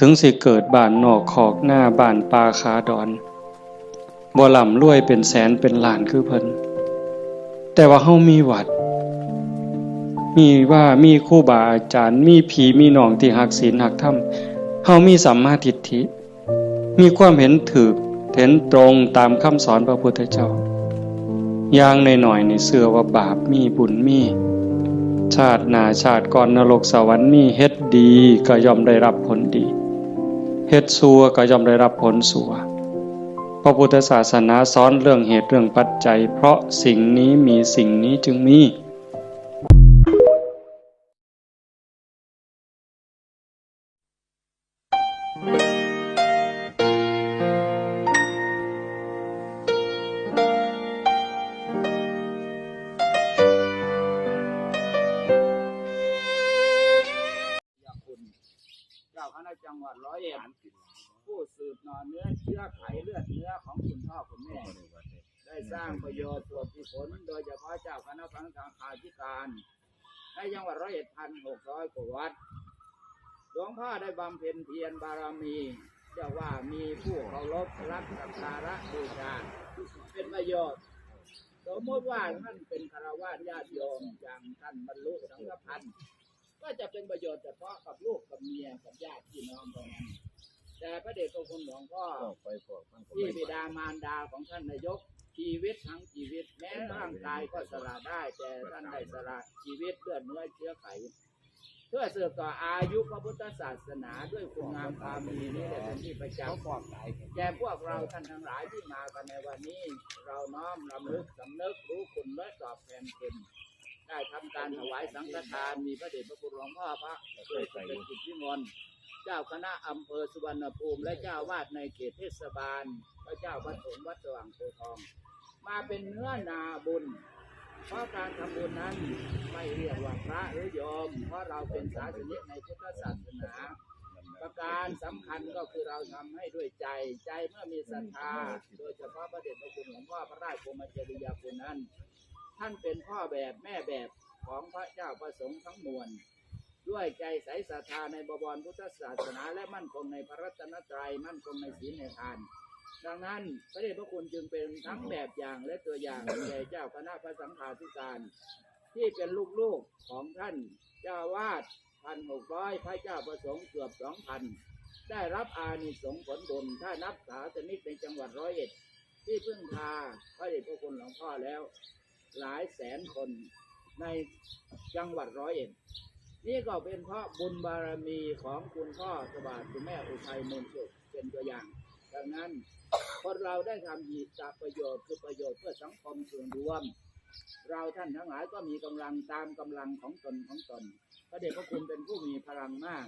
ถึงสิเกิดบ้านนอกขอกหน้าบ้านปลาขาดอนบ่ล่ำรวยเป็นแสนเป็นล้านคือเพิ่นแต่ว่าเฮามีวัด มีว่ามีครูบาอาจารย์มีผีมีน้องที่หักศีลหักธรรมเฮามีสัมมาทิฏฐิ มีความเห็นถูกเห็นตรงตามคำสอนพระพุทธเจ้าอย่างหน่อยๆในเสือว่าบาปมีบุญมี ชาติหนาชาติก่อนนรกสวรรค์มีเฮ็ดดีก็ย่อมได้รับผลดี เหตุซัวก็ย่อมได้รับผลสัวพระพุทธศาสนาสอนเรื่องเหตุเรื่องปัจจัย เพราะสิ่งนี้มีสิ่งนี้จึงมี จ้าคณะจังหวัดร้อยเอ็ดผู้สืบนอนเนื้อเชื้อไขเลือดเนื้อของคุณพ่อคุณแม่ ได้สร้างประโยชน์ส่วนกุศลโดยเฉพาะเจ้าคณะสังฆาธิการในจังหวัดร้อยเอ็ดพันหกร้อยกว่าวัดหลวงพ่อได้บำเพ็ญเพียรบารมีเรียกว่ามีผู้เคารพรักสักการะบูชาเป็นประโยชน์สมมติว่าท่านเป็นคารวะญาติโยมอย่างท่านบรรลุสังฆพันธ์ ก็จะเป็นประโยชน์เฉพาะกับลูกกับเมียกับญาติพี่น้องเท่านั้นแต่พระเดชพระคุณหลวงพ่อที่บิดามารดาของท่านนายกชีวิตทั้งชีวิตแม้ร่างกายก็สละได้ แต่ท่านได้สละชีวิตเลือเนื้อเชื้อไข เพื่อสืบต่ออายุพระพุทธศาสนาด้วยคุณงามความดีนี้แหละเป็นที่ประจักษ์แก่พวกเราท่านทั้งหลายที่มากันในวันนี้ เราน้อมรำลึกสำนึกรู้คุณและตอบแทนคุณ ได้ทำการถวายสังฆทานมีพระเดชพระคุณหลวงพ่อพระช่วยเป็นกิจพิมลเจ้าคณะอำเภอสุวรรณภูมิและเจ้าวาดในเขตเทศบาล พระเจ้าวัดสงฆ์วัดสว่างโพทอง มาเป็นเนื้อนาบุญ เพราะการทำบุญนั้นไม่เรียกว่าพระหรือโยม เพราะเราเป็นสาสนิกในพุทธศาสนาประการสำคัญก็คือเราทำให้ด้วยใจใจเมื่อมีศรัทธา โดยเฉพาะพระเดชพระคุณหลวงพ่อพระราชโกมจริยาคุณนั้น ท่านเป็นพ่อแบบแม่แบบของพระเจ้าประสงค์ทั้งมวล ด้วยใจใสศรัทธาในบวรพุทธศาสนา และมั่นคงในพระรัตนตรัยมั่นคงในศีลในทาน ดังนั้นพระเดชพระคุณจึงเป็นทั้งแบบอย่างและตัวอย่างแก่เจ้าคณะพระสังฆาธิการที่เป็นลูกๆของท่านเจ้าวาดพันหกร้อยพระเจ้าประสงค์เกือบสองพันได้รับอานิสงส์ผลบุญถ้านับสาสนิกในจังหวัดร้อยเอ็ดที่พึ่งพาพระเดชพระคุณหลวงพ่อแล้ว หลายแสนคนในจังหวัดร้อยเอ็ดนี่ก็เป็นเพราะบุญบารมีของคุณพ่อสบาทคุณแม่อุทัยมนสุขเป็นตัวอย่าง ดังนั้นคนเราได้ทำดีจากประโยชน์คือประโยชน์เพื่อสังคมส่วนรวม เราท่านทั้งหลายก็มีกำลังตามกำลังของตนของตน พระเดชพระคุณเป็นผู้มีพลังมาก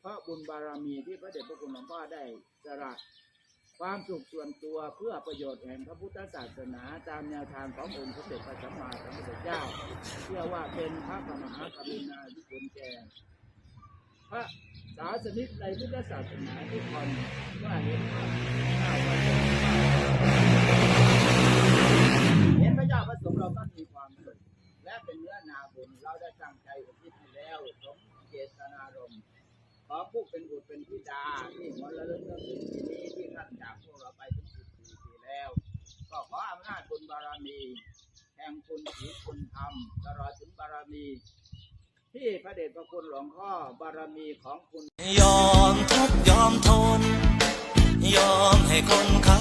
เพราะบุญบารมีที่พระเดชพระคุณหลวงพ่อได้สละ ความสุขส่วนตัวเพื่อประโยชน์แห่งพระพุทธศาสนาตามแนวทางขององค์พระเดชพระสัมมาสัมพุทธเจ้าเชื่อว่าเป็นพระมหากรุณาธิคุณแก่พระศาสนิกในพุทธศาสนาทุกคนว่าเห็นว่าข้าพเจ้าเห็นพระเจ้าพระสงฆ์เราก็มีความสุขและเป็นเนื้อนาบุญเราได้ตั้งใจอุทิศแล้วสมเจตนารมณ์ขอผู้เป็นบุตรเป็นธิดาที่ แห่งคุณศีลคุณธรรมตลอดถึงบารมี ที่พระเดชพระคุณหลวงพ่อบารมีของคุณ ยอมทุกยอมทน ยอมให้คนเขา